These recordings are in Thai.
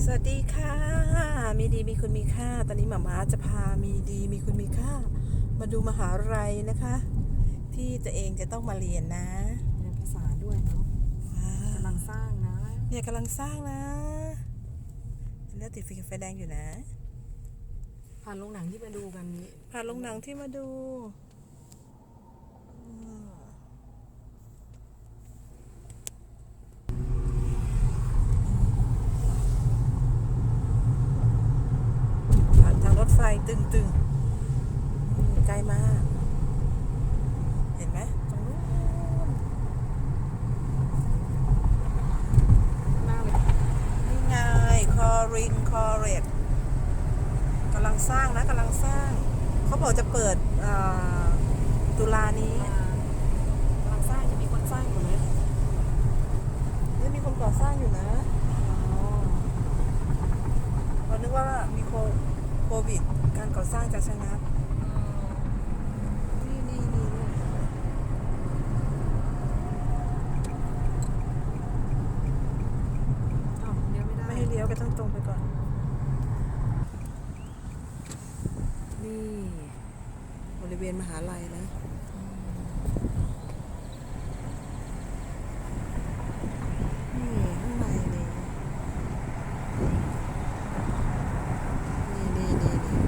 สวัสดีค่ะ มีดีมีคุณมีค่า ตอนนี้หมาม้าจะพามีดีมีคุณมีค่า มาดูมหาลัยนะคะ ที่ตัวเองจะต้องมาเรียนนะเรียนภาษาด้วยเนาะว้ากำลังสร้างนะ เนี่ยกำลังสร้างนะแล้วติดไฟแดงอยู่นะ ผ่านโรงหนังที่มาดูกันนี้ ผ่านโรงหนังที่มาดูอืมผ่านทางตึงๆอืมใกล้มาก เห็นไหมตรงนู้นหน้าเลยนี่ไงคอริงคอเรตกำลังสร้างนะกำลังสร้าง เขาบอกจะเปิดอ่าตุลานี้ อ่ากำลังสร้างจะมีคนสร้างอยู่ไหม นี่มีคนก่อสร้างอยู่นะ อ๋อ เรานึกว่ามีโคโค วิด การก่อสร้างจะชะงักนี่นี่นี่นี่อ้าวเลี้ยวไม่ได้ ไม่ให้เลี้ยวก็ต้องตรงไปก่อน นี่ บริเวณมหาลัยนะ นี่ข้างในนี่นี่นี่นี่นี่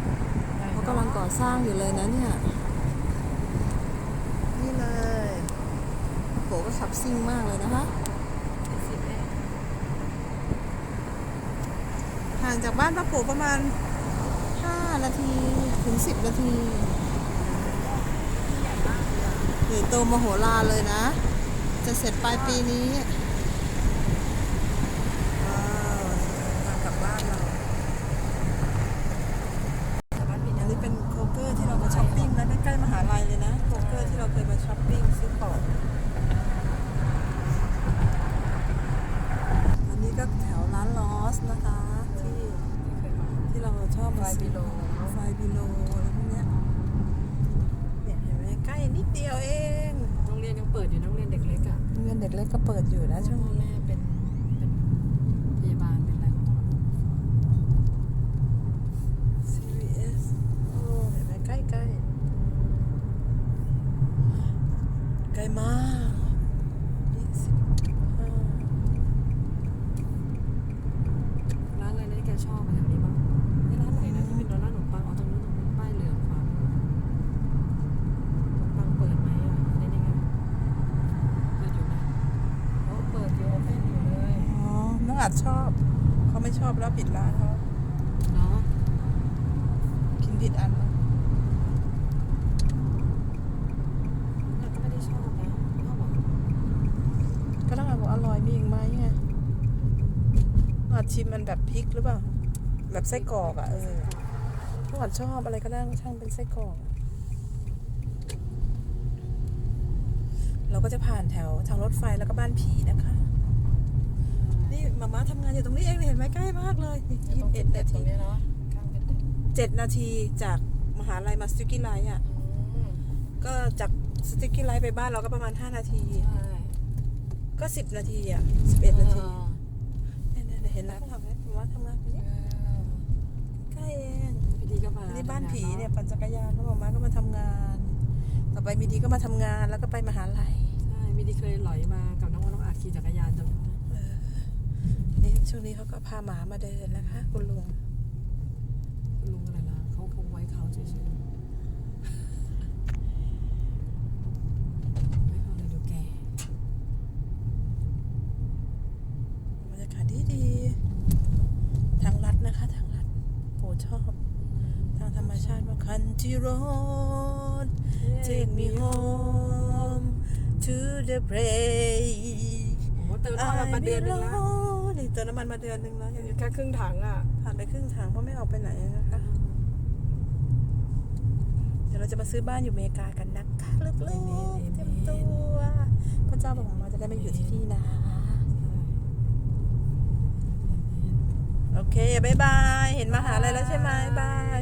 เขากำลังก่ อสร้างอยู่เลยนะเนี่ย นี่เลยโหก็ขับซิ่งมากเลยนะคะสิบเอ็ดห่างจากบ้านป้าปู่ประมาณ 5 นาทีถึง 10 นาทีใหญ่มากเลยอะหรือโตมโหฬารเลยนะ จะเสร็จปลายปีนี้ ว้าวทางกลับบ้านเรา แต่บ้านพี่ อั เนี่ น ย นี้เป็นโคเกอร์ที่เรามาช้อปปิ้งนะใกล้ๆมหาลัยเลยนะโคเกอร์ที่เราเคยมาช้อปปิ้งซื้อของอันนี้ก็แถวร้านลอสนะคะ ที่เคยมาที่เราชอบไฟมาบิโลไฟบิโลอะไรพวกเนี้ยเนี่ยเห็นไหมใกล้นิดเดียวเองโรงเรียนยังเปิดอยู่นะโรงเรียนเด็กเล็กอะโรงเรียนเด็กเล็กก็เปิดอยู่นะช่วงพ่อนี้แม่เป็นเป็นพยาบาลเป็นอะไรก็ต้อง CVS โอ้เห็นไหมใกล้ใกล้ใก ลมากร้านอะไรนะที่แกชอบอะไรแถวนี้บ้างนี่ร้านไหนนะที่เป็นร้านขนมปังเอตรงนู้นตรงนู้นป้ายเหลืองขวามือขนมปังเปิดไหมอะได้ยังไงเปิดอยู่ไหมโอ้เปิดอยู่โอเพ่นอยู่เลยอ๋อน้องอาจชอบ เขาไม่ชอบแล้วปิดร้านเขาเนาะกินผิดอันเราก็ไม่ได้ชอบนะชอบเหรอ ก็ต้องอาบอกอร่อยมีอีก ไหมไงน้องอาจชิมมันแบบพริกหรือเปล่า แบบไส้กรอกอะเออน้องอาจชอบอะไรก็ได้ช่างเป็นไส้กรอกอะเราก็จะผ่านแถวทางรถไฟแล้วก็บ้านผีนะคะ นี่มาม่าทำงานอยู่ตรงนี้เองเห็นไหมใกล้มากเลยยี่ตรงสิบเอ็ดเด็ดนาทีตรงนี้เนาะข้างเป็นเด็ดเจ็ดนาทีจากมหาลัยมาสติกกี้ไลท์อะอืมก็จากสติกกี้ไลท์ไปบ้านเราก็ประมาณ5นาที ใช่ก็10นาทีอะ11นาทีเออเนี่ยๆๆเห็นแล้วทำไหมผมว่าทำงานตรงนี้เออใกล้เองพี่ดีก็มาอันนี้บ้านผีเนี่ยปั่นจักรยานแล้วมาม่าก็มาทำงาน ต่อไปมีดีก็มาทำงานแล้วก็ไปมหาลัยใช่มีดีเคยหลอยมากับน้องว่าน้องอาจขี่จักรยานจำได้ไหมนี่ช่วงนี้เขาก็พาหมามาเดินนะคะ คุณลุงคุณลุงอะไรล่ะเขาคงไว้เขาเฉยๆไว้เขาเลยดูแก่ บรรยากาศดีดีๆทางลัด นะคะ ทางลัดโปรดชอบ ทางธรรมชาติว่า Country Road Take me home to the place โอ้โหเติมน้ำมันมาเดือนหนึงแล้วนี่เติมน้ำมันมาเดือนหนึ่งแล้วยังแค่ครึ่งถังอะ ผ่านไปครึ่งทางเพราะไม่ออกไปไหนนะคะ เดี๋ยวเราจะมาซื้อบ้านอยู่อเมริกากันนะคะลึกๆเตรียมตัว พระเจ้าบอกว่าจะได้มาอยู่ที่นี่นะ โอเคบายบาย เห็นมหาลัยแล้วใช่ไหมบาย